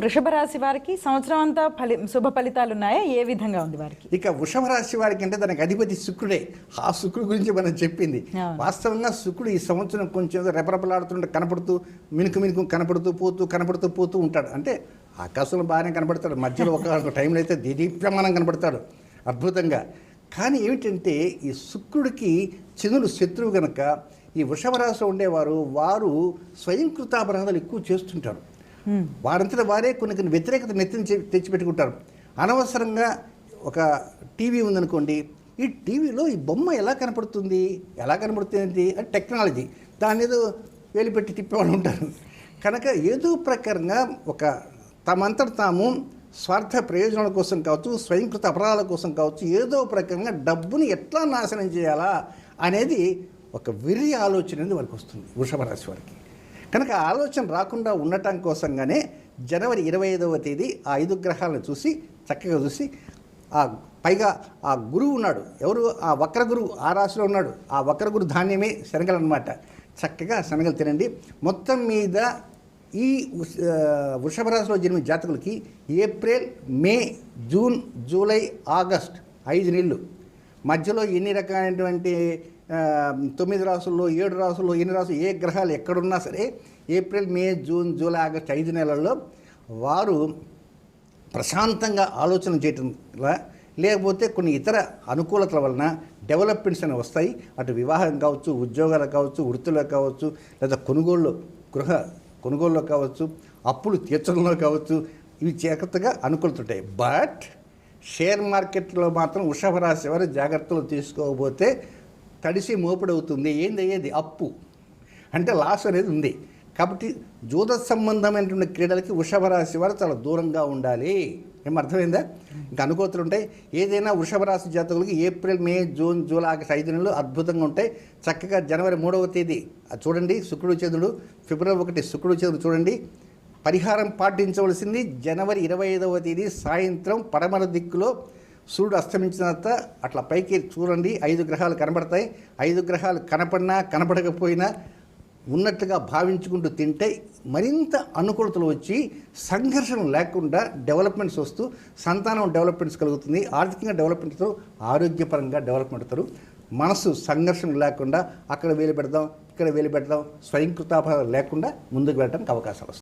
వృషభ రాశి వారికి సంవత్సరం అంతా ఫలి శుభ ఫలితాలు ఉన్నాయా? ఏ విధంగా ఉంది వారికి? ఇక వృషభ రాశి వారికి అంటే దానికి అధిపతి శుక్రుడే. ఆ శుక్రుడు గురించి మనం చెప్పింది. వాస్తవంగా శుక్రుడు ఈ సంవత్సరం కొంచెం రెపరెపలాడుతుంటే కనపడుతూ మినుకు మినుకు కనపడుతూ పోతూ కనపడుతూ పోతూ ఉంటాడు. అంటే ఆకాశంలో బాగానే కనపడతాడు. మధ్యలో ఒక టైంలో అయితే దిదీప్యమానం కనపడతాడు అద్భుతంగా. కానీ ఏమిటంటే ఈ శుక్రుడికి చంద్రుడు శత్రువు గనక ఈ వృషభ రాశిలో ఉండేవారు వారు స్వయంకృతాపరాధాలు ఎక్కువ చేస్తుంటారు. వారంతట వారే కొన్ని కొన్ని వ్యతిరేకత నెత్తిని తెచ్చిపెట్టుకుంటారు. అనవసరంగా ఒక టీవీ ఉందనుకోండి ఈ టీవీలో ఈ బొమ్మ ఎలా కనపడుతుంది ఎలా కనపడుతుంది అంటే టెక్నాలజీ. దాని ఏదో వేలు పెట్టి తిప్పేవాళ్ళు ఉంటారు. కనుక ఏదో ప్రకారంగా ఒక తమంతట తాము స్వార్థ ప్రయోజనాల కోసం కావచ్చు స్వయంకృత అపరాధాల కోసం కావచ్చు ఏదో ప్రకారంగా డబ్బుని ఎట్లా నాశనం చేయాలా అనేది ఒక విరి ఆలోచన అనేది వారికి వస్తుంది వృషభ రాశి వారికి. కనుక ఆలోచన రాకుండా ఉండటం కోసంగానే జనవరి ఇరవై ఐదవ తేదీ ఆ ఐదు గ్రహాలను చూసి చక్కగా చూసి ఆ పైగా ఆ గురువు ఉన్నాడు. ఎవరు? ఆ వక్ర గురువు ఆ రాశిలో ఉన్నాడు. ఆ వక్ర గురు ధాన్యమే శనగలు అనమాట చక్కగా శనగలు తినండి. మొత్తం మీద ఈ వృష- వృషభ రాశిలో జన్మిన జాతకులకి April May June July August ఐదు నెలలు. మధ్యలో ఎన్ని రకాలైనటువంటి తొమ్మిది రాసుల్లో ఏడు రాసుల్లో ఎన్ని రాసులు ఏ గ్రహాలు ఎక్కడున్నా సరే April May June July August ఐదు నెలల్లో వారు ప్రశాంతంగా ఆలోచన చేయటం లేకపోతే కొన్ని ఇతర అనుకూలతల వలన డెవలప్మెంట్స్ అనేవి వస్తాయి. అటు వివాహం కావచ్చు ఉద్యోగాలు కావచ్చు వృత్తిలో కావచ్చు లేదా కొనుగోళ్ళు గృహ కొనుగోల్లో కావచ్చు అప్పులు తీర్చడంలో కావచ్చు ఇవి జాగ్రత్తగా అనుకూలతుంటాయి బట్ షేర్ మార్కెట్లో మాత్రం వృషభ రాశి వారు జాగ్రత్తలు తీసుకోకపోతే తడిసి మోపుడవుతుంది. ఏంది అయ్యేది? అప్పు. అంటే లాస్ అనేది ఉంది. కాబట్టి జూత సంబంధమైనటువంటి క్రీడలకి వృషభ రాశి వారు చాలా దూరంగా ఉండాలి. ఏమర్థమైందా ఇంకా అనుకోతులు ఉంటాయి. ఏదైనా వృషభ రాశి జాతకులకి April May June July August ఐదు నెలలు అద్భుతంగా ఉంటాయి. చక్కగా జనవరి మూడవ తేదీ అది చూడండి శుక్రుడు చంద్రుడు ఫిబ్రవరి ఒకటి శుక్రుడు చంద్రుడు చూడండి. పరిహారం పాటించవలసింది జనవరి ఇరవై ఐదవ తేదీ సాయంత్రం పడమర దిక్కులో సూర్యుడు అస్తమించిన తర్వాత అట్లా పైకి చూడండి. ఐదు గ్రహాలు కనబడతాయి. ఐదు గ్రహాలు కనపడినా కనపడకపోయినా ఉన్నట్టుగా భావించుకుంటూ తింటే మరింత అనుకూలతలు వచ్చి సంఘర్షణ లేకుండా డెవలప్మెంట్స్ వస్తూ సంతానం డెవలప్మెంట్స్ కలుగుతుంది. ఆర్థికంగా డెవలప్మెంట్తో ఆరోగ్యపరంగా డెవలప్మెంట్ అవుతారు. మనసు సంఘర్షణ లేకుండా అక్కడ వేలు పెడదాం ఇక్కడ వేలు పెడదాం స్వయంకృతాభావం లేకుండా ముందుకు వెళ్ళడానికి అవకాశాలు వస్తాయి.